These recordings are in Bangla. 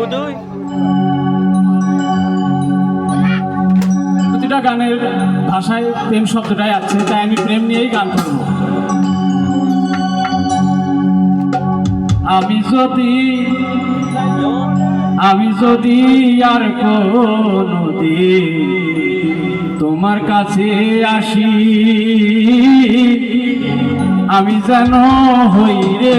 বোধহয় প্রতিটা গানের ভাষায় প্রেম শব্দটাই আছে, তাই আমি প্রেম নিয়েই গান করব। আমি যদি আমি যদি আর কোনদিন তোমার কাছে আসি, আমি যেন হই রে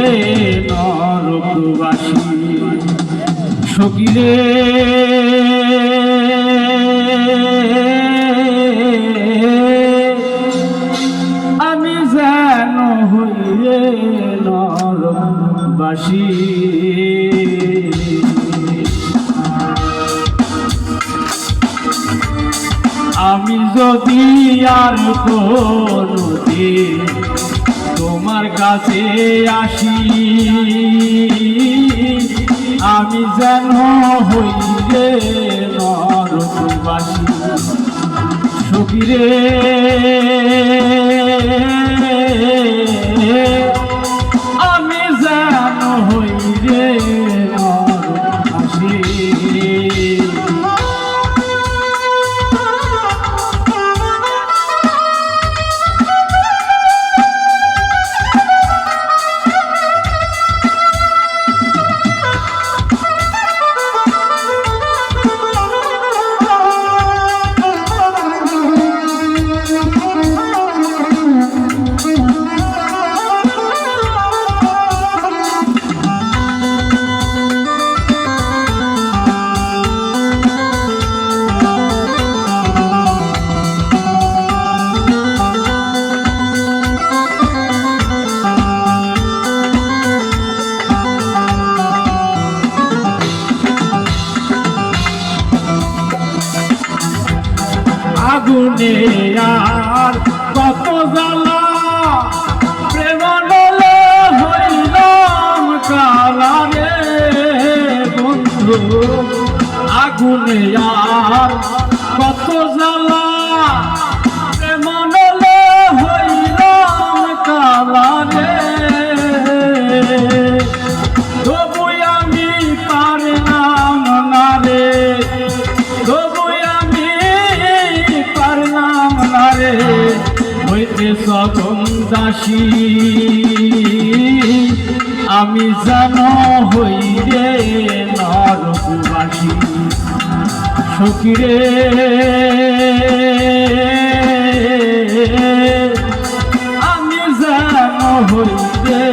আমি যেন হইরে নরবাসী আমি যদি আর কোনদিন তোমার কাছে আসি আমি যেন হইলে নরকবাসী সকিরে আগুনে আর কত জ্বালা প্রেম বলে হইলাম কালা রে বন্ধু আগুনে আর কত জ্বালা। দাসী আমি যেন হইরে নরকবাসী। সখিরে। আমি যেন হইরে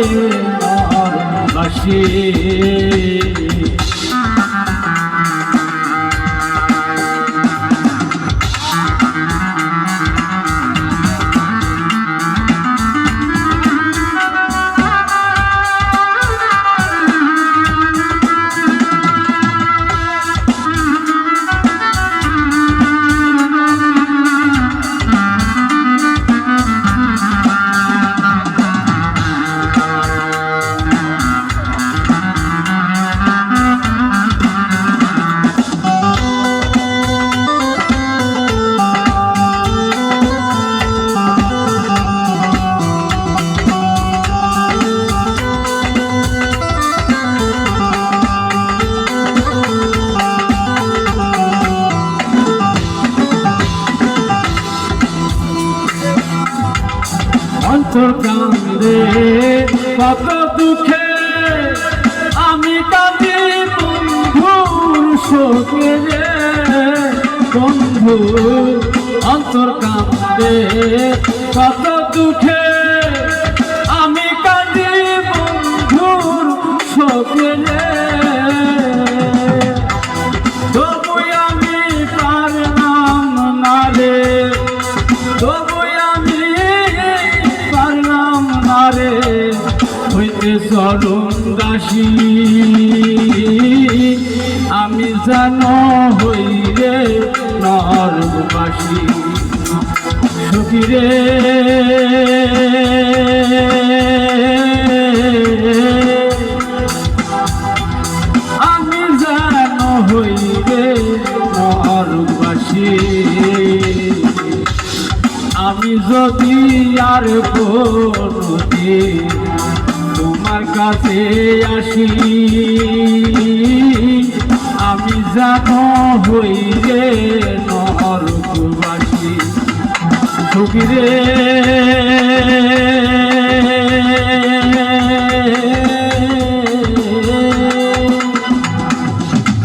নরকবাসী। অন্তর কান্দে কত দুঃখে আমি কাঁদি বন্ধুর শোকে বন্ধু অন্তর কান্দে কত দুঃখে হইতে দাসী। আমি যেন হই রে নরবাসী সখিরে আমি যেন হই রে নরবাসী আমি যদি আর কোনদিন তোমার কাছে আসি। আমি জানো হই রে নরকবাসী সখী রে।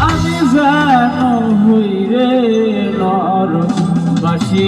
আমি জানো হই রে নরকবাসী